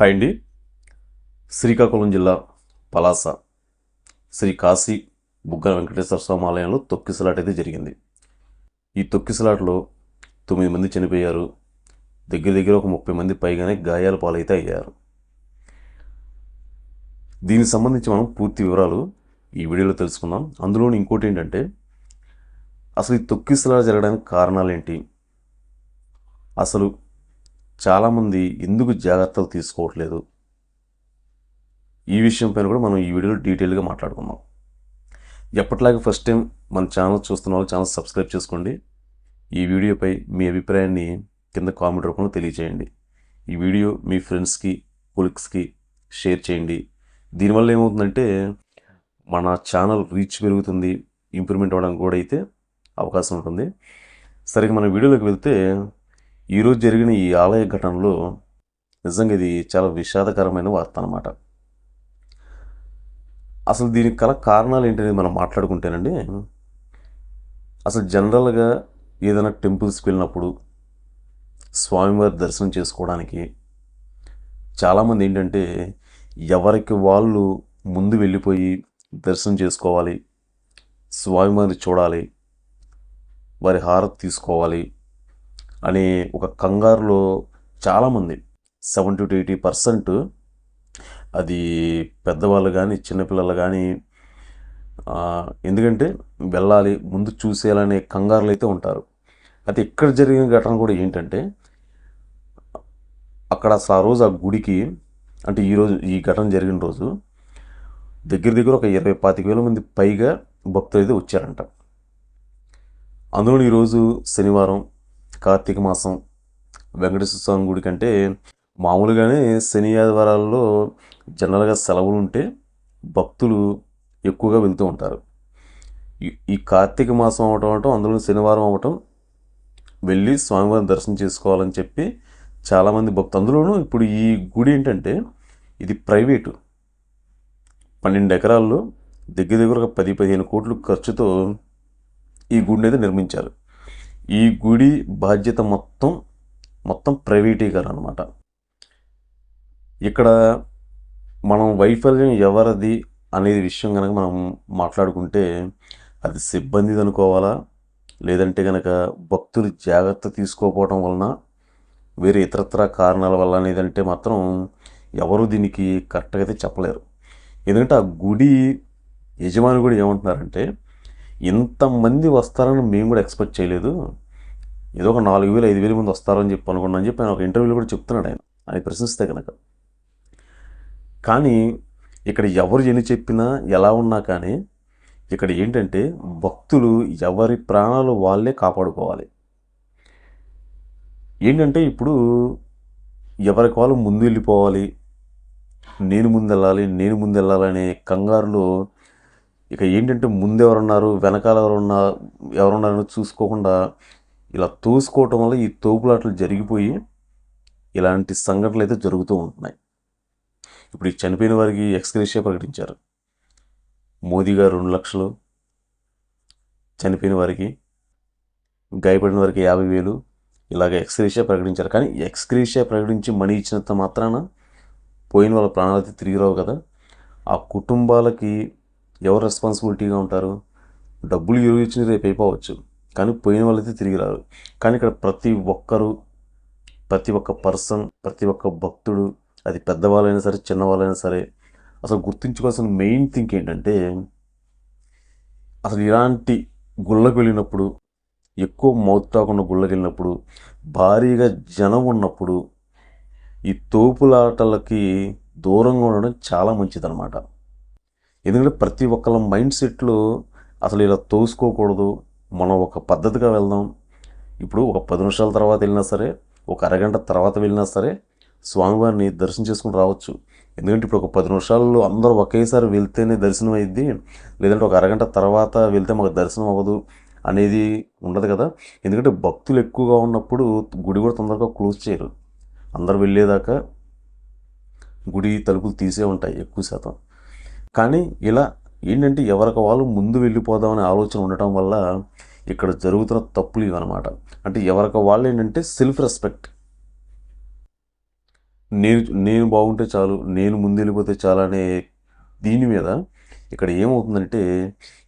Hi అండి. శ్రీకాకుళం జిల్లా పలాస శ్రీ కాశీ బుగ్గన వెంకటేశ్వర స్వామి ఆలయంలో తొక్కిసలాట అయితే జరిగింది. ఈ తొక్కిసలాటలో తొమ్మిది మంది చనిపోయారు. దగ్గర దగ్గర ఒక ముప్పై మంది పైగానే గాయాల పాలైతే అయ్యారు. దీనికి సంబంధించి మనం పూర్తి వివరాలు ఈ వీడియోలో తెలుసుకుందాం. అందులోని ఇంకోటి ఏంటంటే అసలు ఈ తొక్కిసలాట జరగడానికి కారణాలు ఏంటి? అసలు చాలామంది ఎందుకు జాగ్రత్తలు తీసుకోవట్లేదు? ఈ విషయం పైన కూడా మనం ఈ వీడియోలో డీటెయిల్గా మాట్లాడుకుందాం. ఎప్పటిలాగే ఫస్ట్ టైం మన ఛానల్ చూస్తున్న వాళ్ళు ఛానల్ సబ్స్క్రైబ్ చేసుకోండి. ఈ వీడియోపై మీ అభిప్రాయాన్ని కింద కామెంట్ రూపంలో తెలియజేయండి. ఈ వీడియో మీ ఫ్రెండ్స్కి కొలిక్స్కి షేర్ చేయండి. దీనివల్ల ఏమవుతుందంటే మన ఛానల్ రీచ్ పెరుగుతుంది ఇంప్రూవ్మెంట్ అవ్వడానికి కూడా అయితే అవకాశం ఉంటుంది. సరిగ్గా మన వీడియోలోకి వెళ్తే ఈరోజు జరిగిన ఈ ఆలయ ఘటనలో నిజంగా ఇది చాలా విషాదకరమైన వార్త అనమాట అసలు దీనికి గల కారణాలు ఏంటనేది మనం మాట్లాడుకుంటేనండి అసలు జనరల్గా ఏదైనా టెంపుల్స్కి వెళ్ళినప్పుడు స్వామివారి దర్శనం చేసుకోవడానికి చాలామంది ఏంటంటే ఎవరికి వాళ్ళు ముందు వెళ్ళిపోయి దర్శనం చేసుకోవాలి స్వామివారిని చూడాలి వారి హారతి తీసుకోవాలి అనే ఒక కంగారులో చాలామంది సెవెంటీ టు ఎయిటీ పర్సెంట్ అది పెద్దవాళ్ళు కానీ చిన్నపిల్లలు కానీ ఎందుకంటే వెళ్ళాలి ముందు చూసేయాలనే కంగారులు అయితే ఉంటారు. అయితే ఇక్కడ జరిగిన ఘటన కూడా ఏంటంటే అక్కడ అసలు ఆ రోజు ఆ గుడికి అంటే ఈరోజు ఈ ఘటన జరిగిన రోజు దగ్గర దగ్గర ఒక ఇరవై పాతిక వేల మంది పైగా భక్తులు అయితే వచ్చారంట. అందులో ఈరోజు శనివారం కార్తీక మాసం వెంకటేశ్వర స్వామి గుడి కంటే మామూలుగానే శని ఆదివారాల్లో జనరల్గా సెలవులు ఉంటే భక్తులు ఎక్కువగా వెళ్తూ ఉంటారు. ఈ- కార్తీక మాసం అవటం అవటం అందులో శనివారం అవటం వెళ్ళి స్వామివారిని దర్శనం చేసుకోవాలని చెప్పి చాలామంది భక్తులు. అందులోనూ ఇప్పుడు ఈ గుడి ఏంటంటే ఇది ప్రైవేటు. పన్నెండు ఎకరాల్లో దగ్గర దగ్గర ఒక పది పదిహేను కోట్లు ఖర్చుతో ఈ గుడిని అయితే నిర్మించారు. ఈ గుడి బాధ్యత మొత్తం మొత్తం ప్రైవేటీకరణ అనమాట ఇక్కడ మనం వైఫల్యం ఎవరిది అనేది విషయం కనుక మనం మాట్లాడుకుంటే అది సిబ్బందిది అనుకోవాలా? లేదంటే కనుక భక్తులు జాగ్రత్త తీసుకోకపోవడం వలన వేరే ఇతరత్ర కారణాల వల్ల అనేది అంటే మాత్రం ఎవరు దీనికి కరెక్ట్గా అయితే చెప్పలేరు. ఎందుకంటే ఆ గుడి యజమాని కూడా ఏమంటున్నారంటే ఇంతమంది వస్తారని మేము కూడా ఎక్స్పెక్ట్ చేయలేదు. ఏదో ఒక నాలుగు వేలు ఐదు వేల మంది వస్తారని చెప్పి అనుకున్నాను చెప్పి ఆయన ఒక ఇంటర్వ్యూలో కూడా చెప్తున్నాడు ఆయన. ఆయన ప్రశ్నిస్తే కనుక కానీ ఇక్కడ ఎవరు ఎన్ని చెప్పినా ఎలా ఉన్నా కానీ ఇక్కడ ఏంటంటే భక్తులు ఎవరి ప్రాణాలు వాళ్ళే కాపాడుకోవాలి. ఏంటంటే ఇప్పుడు ఎవరికి వాళ్ళు ముందు వెళ్ళిపోవాలి నేను ముందు వెళ్ళాలి నేను ముందు వెళ్ళాలనే కంగారులో ఇక ఏంటంటే ముందు ఎవరున్నారు వెనకాల ఎవరున్నా ఎవరున్నారని చూసుకోకుండా ఇలా తోసుకోవటం వల్ల ఈ తోపులాటలు జరిగిపోయి ఇలాంటి సంఘటనలు అయితే జరుగుతూ ఉంటున్నాయి. ఇప్పుడు ఈ చనిపోయిన వారికి ఎక్స్గ్రేషియా ప్రకటించారు. మోదీ గారు రెండు లక్షలు చనిపోయిన వారికి గాయపడిన వారికి యాభై వేలు ఇలాగ ఎక్స్గ్రేషియా ప్రకటించారు. కానీ ఎక్స్గ్రేషియా ప్రకటించి మనీ ఇచ్చినంత మాత్రాన పోయిన వాళ్ళ ప్రాణాలు అయితే తిరిగి రావు కదా. ఆ కుటుంబాలకి ఎవరు రెస్పాన్సిబిలిటీగా ఉంటారు? డబ్బులు ఈరోజు ఇచ్చిన రేపు అయిపోవచ్చు. కానీ పోయిన వాళ్ళైతే తిరిగి రారు. కానీ ఇక్కడ ప్రతి ఒక్కరు ప్రతి ఒక్క పర్సన్ ప్రతి ఒక్క భక్తుడు అది పెద్దవాళ్ళైనా సరే చిన్నవాళ్ళైనా సరే అసలు గుర్తుంచుకోవాల్సిన మెయిన్ థింగ్ ఏంటంటే అసలు ఇలాంటి గుళ్ళకు వెళ్ళినప్పుడు ఎక్కువ మౌత్ టాక్ గుళ్ళకి వెళ్ళినప్పుడు భారీగా జనం ఉన్నప్పుడు ఈ తోపులాటలకి దూరంగా ఉండడం చాలా మంచిదన్నమాట. ఎందుకంటే ప్రతి ఒక్కళ్ళ మైండ్ సెట్లో అసలు ఇలా తోసుకోకూడదు మనం ఒక పద్ధతిగా వెళ్దాం. ఇప్పుడు ఒక పది నిమిషాల తర్వాత వెళ్ళినా సరే ఒక అరగంట తర్వాత వెళ్ళినా సరే స్వామివారిని దర్శనం చేసుకుని రావచ్చు. ఎందుకంటే ఇప్పుడు ఒక పది నిమిషాల్లో అందరూ ఒకేసారి వెళ్తేనే దర్శనం అయింది లేదంటే ఒక అరగంట తర్వాత వెళ్తే మాకు దర్శనం అవ్వదు అనేది ఉండదు కదా. ఎందుకంటే భక్తులు ఎక్కువగా ఉన్నప్పుడు గుడి కూడా తొందరగా క్లోజ్ చేయరు. అందరు వెళ్ళేదాకా గుడి తలుపులు తీసే ఉంటాయి ఎక్కువ శాతం. కానీ ఇలా ఏంటంటే ఎవరికి వాళ్ళు ముందు వెళ్ళిపోదామనే ఆలోచన ఉండటం వల్ల ఇక్కడ జరుగుతున్న తప్పులు ఇవన్నమాట. అంటే ఎవరికి వాళ్ళు ఏంటంటే సెల్ఫ్ రెస్పెక్ట్ నేను నేను బాగుంటే చాలు నేను ముందు వెళ్ళిపోతే చాలు అనే దీని మీద ఇక్కడ ఏమవుతుందంటే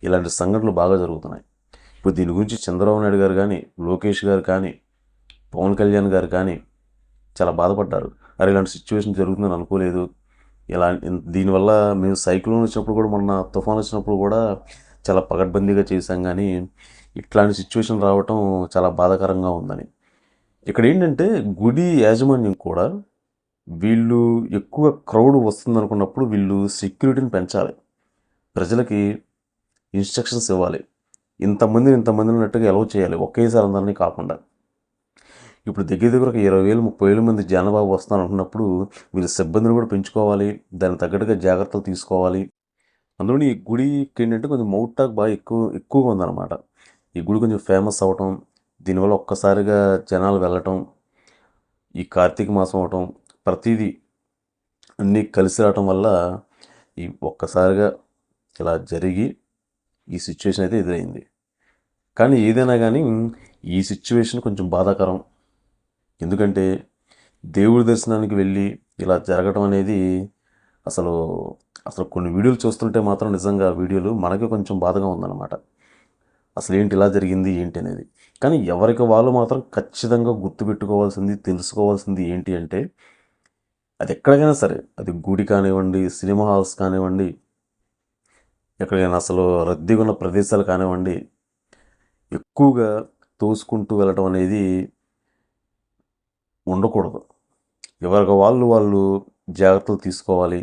ఇలాంటి సంఘటనలు బాగా జరుగుతున్నాయి. ఇప్పుడు దీని గురించి చంద్రబాబు నాయుడు గారు కానీ లోకేష్ గారు కానీ పవన్ కళ్యాణ్ గారు కానీ చాలా బాధపడ్డారు. అరే ఇలాంటి సిచ్యువేషన్ జరుగుతుందని అనుకోలేదు. ఇలా దీనివల్ల మేము సైక్లోన్ వచ్చినప్పుడు కూడా మొన్న తుఫాన్ వచ్చినప్పుడు కూడా చాలా పగడ్బందీగా చేశాం. కానీ ఇట్లాంటి సిచ్యువేషన్ రావటం చాలా బాధాకరంగా ఉందని. ఇక్కడ ఏంటంటే గుడి యాజమాన్యం కూడా వీళ్ళు ఎక్కువ క్రౌడ్ వస్తుంది అనుకున్నప్పుడు వీళ్ళు సెక్యూరిటీని పెంచాలి. ప్రజలకి ఇన్స్ట్రక్షన్స్ ఇవ్వాలి. ఇంతమందిని ఇంతమందిని ఉన్నట్టుగా ఎలవ్ చేయాలి. ఒకేసారి అందరినీ కాకుండా. ఇప్పుడు దగ్గర దగ్గరకు ఇరవై వేలు ముప్పై వేల మంది జనాభా వస్తున్నారు అనుకున్నప్పుడు వీళ్ళ సిబ్బందిని కూడా పెంచుకోవాలి దానికి తగ్గట్టుగా జాగ్రత్తలు తీసుకోవాలి. అందులోని ఈ గుడికి ఏంటంటే కొంచెం మౌట్ టాక్ బాగా ఎక్కువ ఎక్కువగా ఉందన్నమాట. ఈ గుడి కొంచెం ఫేమస్ అవటం దీనివల్ల ఒక్కసారిగా జనాలు వెళ్ళటం ఈ కార్తీక మాసం అవటం ప్రతిదీ అన్నీ కలిసి రావటం వల్ల ఈ ఒక్కసారిగా ఇలా జరిగి ఈ సిచ్యువేషన్ అయితే ఎదురైంది. కానీ ఏదైనా కానీ ఈ సిచ్యువేషన్ కొంచెం బాధాకరం. ఎందుకంటే దేవుడి దర్శనానికి వెళ్ళి ఇలా జరగటం అనేది అసలు అసలు కొన్ని వీడియోలు చూస్తుంటే మాత్రం నిజంగా వీడియోలు మనకే కొంచెం బాధగా ఉందన్నమాట. అసలు ఏంటి ఇలా జరిగింది ఏంటి అనేది. కానీ ఎవరికి వాళ్ళు మాత్రం ఖచ్చితంగా గుర్తుపెట్టుకోవాల్సింది తెలుసుకోవాల్సింది ఏంటి అంటే అది ఎక్కడికైనా సరే అది గుడి కానివ్వండి సినిమా హాల్స్ కానివ్వండి ఎక్కడికైనా అసలు రద్దీగా ఉన్న ప్రదేశాలు కానివ్వండి ఎక్కువగా తోసుకుంటూ వెళ్ళడం అనేది ఉండకూడదు. ఎవరికి వాళ్ళు వాళ్ళు జాగ్రత్తలు తీసుకోవాలి.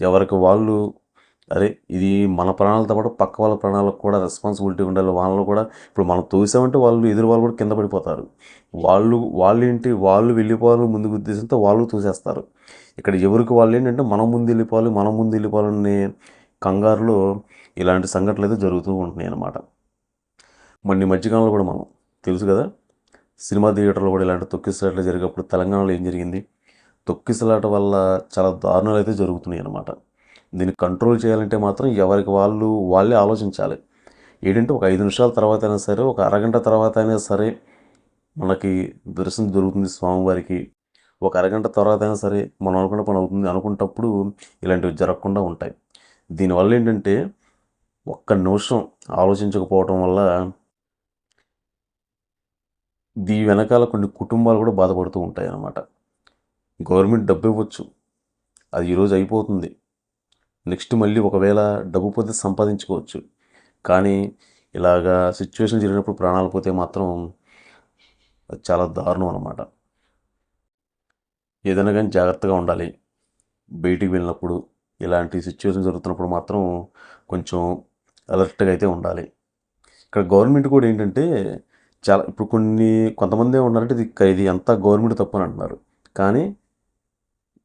ఎవరికి వాళ్ళు అరే ఇది మన ప్రాణాలతో పాటు పక్క వాళ్ళ ప్రాణాలకు కూడా రెస్పాన్సిబిలిటీ ఉండాలి. వాళ్ళు కూడా ఇప్పుడు మనం తోసామంటే వాళ్ళు ఎదురు వాళ్ళు కూడా కింద పడిపోతారు. వాళ్ళు వాళ్ళు ఏంటి? వాళ్ళు వెళ్ళిపోవాలి ముందుకు ఉద్దేశంతో వాళ్ళు తోసేస్తారు. ఇక్కడ ఎవరికి వాళ్ళు ఏంటంటే మనం ముందు వెళ్ళిపోవాలి మనం ముందు వెళ్ళిపోవాలనే కంగారులో ఇలాంటి సంఘటనలు అయితే జరుగుతూ ఉంటున్నాయి అన్నమాట మొన్న మధ్యకాలంలో కూడా మనం తెలుసు కదా? సినిమా థియేటర్లో కూడా ఇలాంటి తొక్కిసలాటలు జరిగినప్పుడు తెలంగాణలో ఏం జరిగింది? తొక్కిసలాట వల్ల చాలా దారుణాలు అయితే జరుగుతున్నాయి అన్నమాట. దీన్ని కంట్రోల్ చేయాలంటే మాత్రం ఎవరికి వాళ్ళు వాళ్ళే ఆలోచించాలి. ఏంటంటే ఒక ఐదు నిమిషాల తర్వాత అయినా సరే ఒక అరగంట తర్వాత అయినా సరే మనకి దర్శనం దొరుకుతుంది స్వామివారికి. ఒక అరగంట తర్వాత అయినా సరే మనం అనుకున్న పని అవుతుంది అనుకున్నప్పుడు ఇలాంటివి జరగకుండా ఉంటాయి. దీనివల్ల ఏంటంటే ఒక్క నిమిషం ఆలోచించకపోవటం వల్ల దీని వెనకాల కొన్ని కుటుంబాలు కూడా బాధపడుతూ ఉంటాయి అన్నమాట గవర్నమెంట్ డబ్బు ఇవ్వచ్చు. అది ఈరోజు అయిపోతుంది. నెక్స్ట్ మళ్ళీ ఒకవేళ డబ్బు పోతే సంపాదించుకోవచ్చు. కానీ ఇలాగా సిచ్యువేషన్ జరిగినప్పుడు ప్రాణాలు పోతే మాత్రం అది చాలా దారుణం అనమాట ఏదైనా కానీ జాగ్రత్తగా ఉండాలి. బయటికి వెళ్ళినప్పుడు ఇలాంటి సిచ్యువేషన్ జరుగుతున్నప్పుడు మాత్రం కొంచెం అలర్ట్గా అయితే ఉండాలి. ఇక్కడ గవర్నమెంట్ కూడా ఏంటంటే చాలా ఇప్పుడు కొన్ని కొంతమంది ఉన్నారంటే ఇది ఇది అంతా గవర్నమెంట్ తప్పు అని అంటున్నారు. కానీ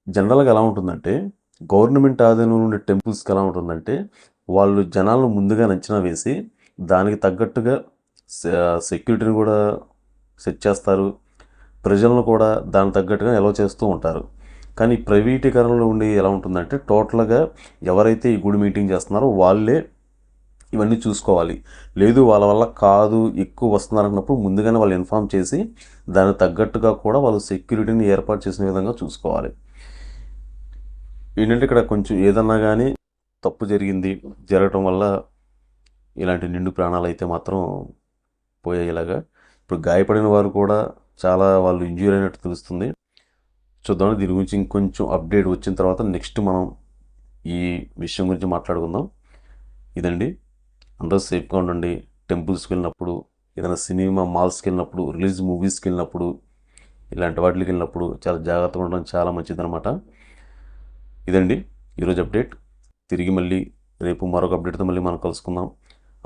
జనరల్గా ఎలా ఉంటుందంటే గవర్నమెంట్ ఆధీనంలో ఉండే టెంపుల్స్కి ఎలా ఉంటుందంటే వాళ్ళు జనాలను ముందుగా అంచనా వేసి దానికి తగ్గట్టుగా సెక్యూరిటీని కూడా సెట్ చేస్తారు. ప్రజలను కూడా దానికి తగ్గట్టుగా ఎలా చేస్తూ ఉంటారు. కానీ ప్రైవేటీకరణలో ఉండి ఎలా ఉంటుందంటే టోటల్గా ఎవరైతే ఈ గుడి మీటింగ్ చేస్తున్నారో వాళ్ళే ఇవన్నీ చూసుకోవాలి. లేదు వాళ్ళ వల్ల కాదు ఎక్కువ వస్తున్నారు అన్నప్పుడు ముందుగానే వాళ్ళు ఇన్ఫామ్ చేసి దానికి తగ్గట్టుగా కూడా వాళ్ళు సెక్యూరిటీని ఏర్పాటు చేసిన విధంగా చూసుకోవాలి. ఏంటంటే ఇక్కడ కొంచెం ఏదన్నా కానీ తప్పు జరిగింది జరగటం వల్ల ఇలాంటి నిండు ప్రాణాలు అయితే మాత్రం పోయేలాగా. ఇప్పుడు గాయపడిన వారు కూడా చాలా వాళ్ళు ఇంజ్యూర్ అయినట్టు తెలుస్తుంది. చూద్దాం దీని గురించి ఇంకొంచెం అప్డేట్ వచ్చిన తర్వాత నెక్స్ట్ మనం ఈ విషయం గురించి మాట్లాడుకుందాం. ఇదండి. అందరూ సేఫ్గా ఉండండి. టెంపుల్స్కి వెళ్ళినప్పుడు ఏదైనా సినిమా మాల్స్కి వెళ్ళినప్పుడు రిలీజ్ మూవీస్కి వెళ్ళినప్పుడు ఇలాంటి వాటికి వెళ్ళినప్పుడు చాలా జాగ్రత్తగా ఉండడం చాలా మంచిదన్నమాట. ఇదండి. ఈరోజు అప్డేట్. తిరిగి మళ్ళీ రేపు మరొక అప్డేట్తో మళ్ళీ మనం కలుసుకుందాం.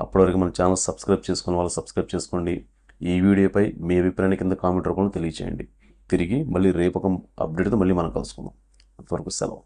అప్పటివరకు మన ఛానల్ సబ్స్క్రైబ్ చేసుకుని వాళ్ళు సబ్స్క్రైబ్ చేసుకోండి. ఈ వీడియోపై మీ అభిప్రాయాన్ని కింద కామెంట్ రూపంలో తెలియచేయండి. తిరిగి మళ్ళీ రేపు ఒక అప్డేట్తో మళ్ళీ మనం కలుసుకుందాం. అంతవరకు సెలవు.